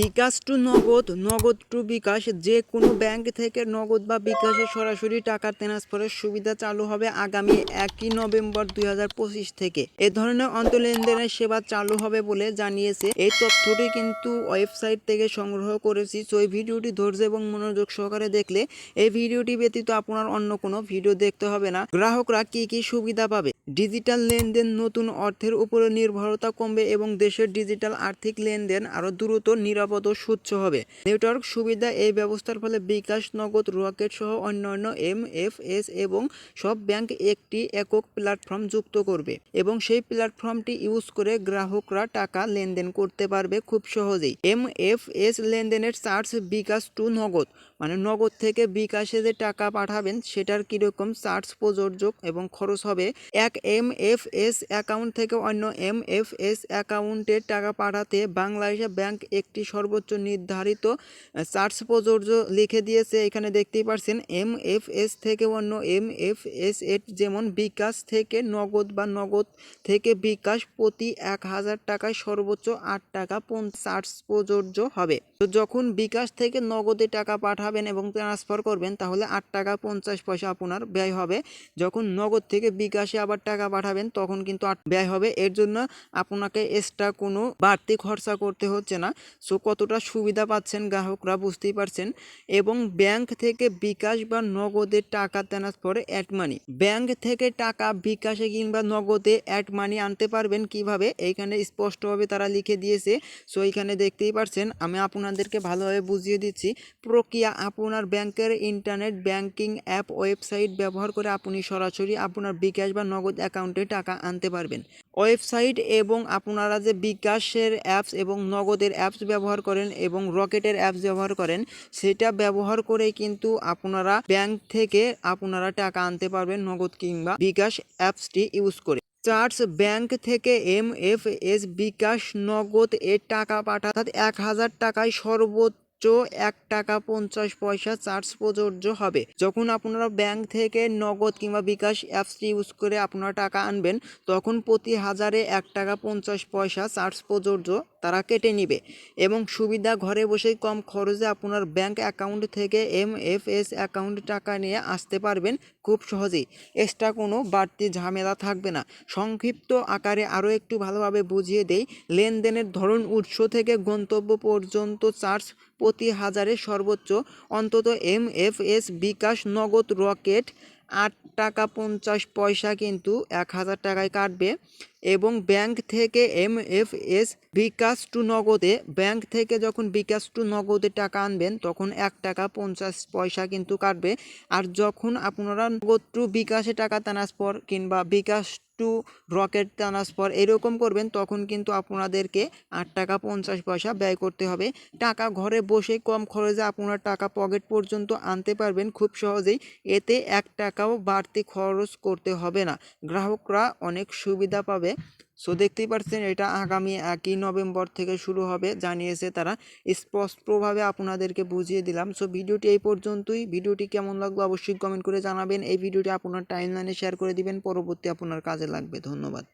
বিকাশ to নগদ নগদ two বিকাশ, যে কোনো ব্যাংক থেকে নগদ বা বিকাশে সরাসরি টাকা ট্রান্সফারের সুবিধা চালু হবে আগামী একই নভেম্বর দুই হাজার পঁচিশ থেকে। এ ধরনের অন্ত লেনদেনের সেবা চালু হবে বলে জানিয়েছে। এই তথ্যটি কিন্তু ওয়েবসাইট থেকে সংগ্রহ করেছি। তো এই ভিডিওটি ধৈর্য এবং মনোযোগ সহকারে দেখলে এই ভিডিওটি ব্যতীত আপনার অন্য কোনো ভিডিও দেখতে হবে না। গ্রাহকরা কি কি সুবিধা পাবে? ডিজিটাল লেনদেন নতুন অর্থের উপরে নির্ভরতা কমবে এবং দেশের ডিজিটাল আর্থিক লেনদেন আরও দ্রুত, নিরাপদ ও স্বচ্ছ হবে। নেটওয়ার্ক সুবিধা এই ব্যবস্থার ফলে বিকাশ, নগদ, রকেট সহ অন্যান্য এম এফ এস এবং সব ব্যাংক একটি একক প্ল্যাটফর্ম যুক্ত করবে এবং সেই প্ল্যাটফর্মটি ইউজ করে গ্রাহকরা টাকা লেনদেন করতে পারবে খুব সহজেই। এম এফ এস লেনদেনের চার্জ বিকাশ টু নগদ। মানে নগদ থেকে বিকাশে যে টাকা পাঠাবেন, সেটার কীরকম চার্জ প্রযোজ্য এবং খরচ হবে? এক এম এফ এস অ্যাকাউন্ট থেকে অন্য এম এফ এস অ্যাকাউন্টে টাকা পাঠাতে বাংলাদেশ ব্যাংক একটি সর্বোচ্চ নির্ধারিত চার্জ প্রযোজ্য লিখে দিয়েছে। এখানে দেখতেই পারছেন এম এফ এস থেকে অন্য এম এফ এস এর যেমন বিকাশ থেকে নগদ বা নগদ থেকে বিকাশ প্রতি এক হাজার টাকায় সর্বোচ্চ আট টাকা চার্জ প্রযোজ্য হবে। তো যখন বিকাশ থেকে নগদে টাকা পাঠাবেন এবং ট্রান্সফার করবেন, তাহলে আট টাকা পঞ্চাশ পয়সা আপনার ব্যয় হবে। যখন নগদ থেকে বিকাশে আবার টাকা পাঠাবেন, তখন কিন্তু আট ব্যয় হবে। এর জন্য আপনাকে এক্সট্রা কোনো বাড়তি খরচা করতে হচ্ছে না। সো কতটা সুবিধা পাচ্ছেন গ্রাহকরা বুঝতেই পারছেন। এবং ব্যাংক থেকে বিকাশ বা নগদে টাকা ট্রান্সফারে অ্যাড মানি ব্যাংক থেকে টাকা বিকাশে কিংবা নগদে অ্যাড মানি আনতে পারবেন কীভাবে? এইখানে স্পষ্টভাবে তারা লিখে দিয়েছে। সো এইখানে দেখতেই পারছেন, আমি আপনাদেরকে ভালোভাবে বুঝিয়ে দিচ্ছি। প্রক্রিয়া আপনার ব্যাংকের ইন্টারনেট ব্যাংকিং অ্যাপ ওয়েবসাইট ব্যবহার করে আপনি সরাসরি আপনার বিকাশ বা নগদ অ্যাকাউন্টে টাকা আনতে পারবেন। ওয়েবসাইট এবং আপনারা যে বিকাশের অ্যাপস এবং নগদের অ্যাপস ব্যবহার করেন এবং রকেটের অ্যাপস ব্যবহার করেন, সেটা ব্যবহার করে কিন্তু আপনারা ব্যাংক থেকে আপনারা টাকা আনতে পারবেন নগদ কিংবা বিকাশ অ্যাপসটি ইউজ করে। চার্জ ব্যাংক থেকে M F S bKash Nagad এর টাকা পাঠাতে এক হাজার টাকায় সর্বোচ্চ এক টাকা পঞ্চাশ পয়সা চার্জ প্রযোজ্য হবে। যখন আপনারা ব্যাংক থেকে নগদ কিংবা বিকাশ অ্যাপসটি ইউজ করে আপনারা টাকা আনবেন, তখন প্রতি হাজারে এক টাকা পঞ্চাশ পয়সা চার্জ প্রযোজ্য। তারা কেটে নিবে এবং সুবিধা ঘরে বসেই কম খরচে আপনার ব্যাংক অ্যাকাউন্ট থেকে এম এফ এস অ্যাকাউন্টে টাকা নিয়ে আসতে পারবেন খুব সহজেই। এক্সট্রা কোনো বাড়তি ঝামেলা থাকবে না। সংক্ষিপ্ত আকারে আরও একটু ভালোভাবে বুঝিয়ে দেই। লেনদেনের ধরন, উৎস থেকে গন্তব্য পর্যন্ত চার্জ প্রতি হাজারে সর্বোচ্চ। অন্তত এম এফ এস বিকাশ নগদ রকেট আট টাকা পঞ্চাশ পয়সা কিন্তু এক হাজার টাকায় কাটবে এবং ব্যাংক থেকে M F S bKash to নগদে, ব্যাংক থেকে যখন বিকাশ টু নগদে টাকা আনবেন, তখন এক টাকা পঞ্চাশ পয়সা কিন্তু কাটবে। আর যখন আপনারা নগদ টু বিকাশে টাকা ট্রান্সফার কিংবা বিকাশ টু রকেট ট্রান্সফার এরকম করবেন, তখন কিন্তু আপনাদেরকে আট টাকা পঞ্চাশ পয়সা ব্যয় করতে হবে। টাকা ঘরে বসে কম খরচে আপনার টাকা পকেট পর্যন্ত আনতে পারবেন খুব সহজেই। এতে এক টাকাও বাড়তি খরচ করতে হবে না। গ্রাহকরা অনেক সুবিধা পাবে। সো দেখতেই পাচ্ছেন এটা আগামী একই নভেম্বর থেকে শুরু হবে জানিয়েছে তারা স্পষ্টভাবে আপনাদেরকে বুঝিয়ে দিলাম। সো ভিডিওটি এই পর্যন্তই। ভিডিওটি কেমন লাগল অবশ্যই কমেন্ট করে জানাবেন। এই ভিডিওটি আপনার টাইমলাইনে শেয়ার করে দিবেন। পরবর্তী আপনার কাজে লাগবে। ধন্যবাদ।